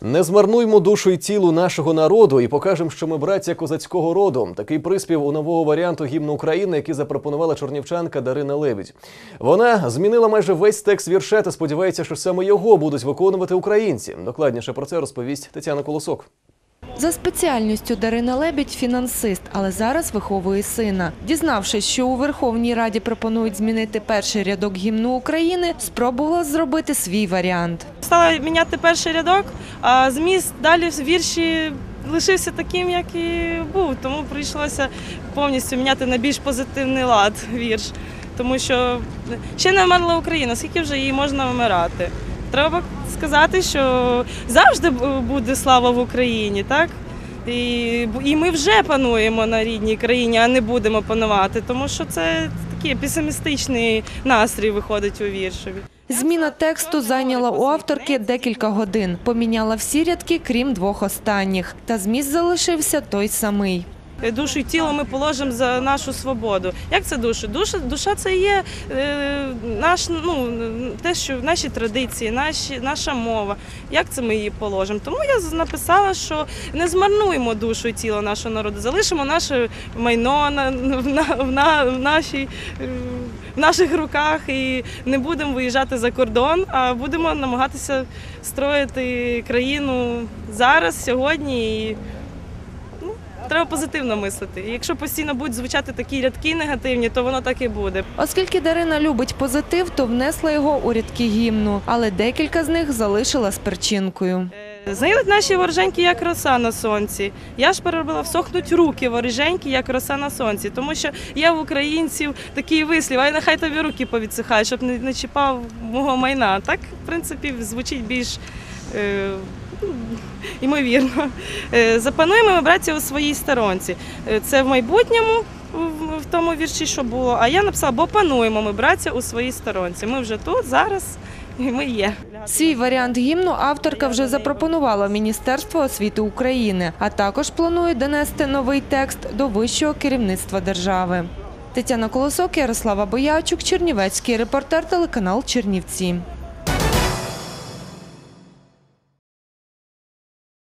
Не змарнуймо душу й тілу нашого народу і покажемо, що ми браття козацького роду. Такий приспів у нового варіанту гімну України, який запропонувала чорнівчанка Дарина Лебідь. Вона змінила майже весь текст вірша та сподівається, що саме його будуть виконувати українці. Докладніше про це розповість Тетяна Колосок. За спеціальністю Дарина Лебідь – фінансист, але зараз виховує сина. Дізнавшись, що у Верховній Раді пропонують змінити перший рядок гімну України, спробувала зробити свій варіант. Стала міняти перший рядок, а зміст далі вірші лишився таким, як і був. Тому прийшлося повністю міняти на більш позитивний лад вірш. Тому що ще не вмерла Україна, скільки вже її можна вмирати. Треба сказати, що завжди буде слава в Україні, так? І, і ми вже пануємо на рідній країні, а не будемо панувати, тому що це такий песимістичний настрій виходить у віршові. Зміна тексту зайняла у авторки декілька годин. Поміняла всі рядки, крім двох останніх. Та зміст залишився той самий. Душу і тіло ми положимо за нашу свободу. Як це душа? Душа, душа це є е, наш, ну, те, що наші традиції, наші, наша мова. Як це ми її положимо? Тому я написала, що не змарнуємо душу і тіло нашого народу, залишимо наше майно на, в, на, в, на, в, нашій, е, в наших руках і не будемо виїжджати за кордон, а будемо намагатися строїти країну зараз, сьогодні. І, Треба позитивно мислити. І Якщо постійно будуть звучати такі рядки негативні, то воно так і буде. Оскільки Дарина любить позитив, то внесла його у рядки гімну, але декілька з них залишила з перчинкою. Е, наші вороженьки, як роса на сонці. Я ж переробила всохнуть руки вороженьки, як роса на сонці. Тому що є в українців такий вислів, а нехай тобі руки повідсихають, щоб не, не чіпав мого майна. Так, в принципі, звучить більш. Е, Ймовірно, Е, запануємо ми браття у своїй сторонці. Е, Це в майбутньому в- тому вірші, що було. А я написала, бо пануємо ми браття у своїй сторонці. Ми вже тут, зараз, і ми є. Свій варіант гімну авторка вже запропонувала Міністерству освіти України, а також планує донести новий текст до вищого керівництва держави. Тетяна Колосок, Ярослава Боячук, Чернівецький репортер телеканал Чернівці.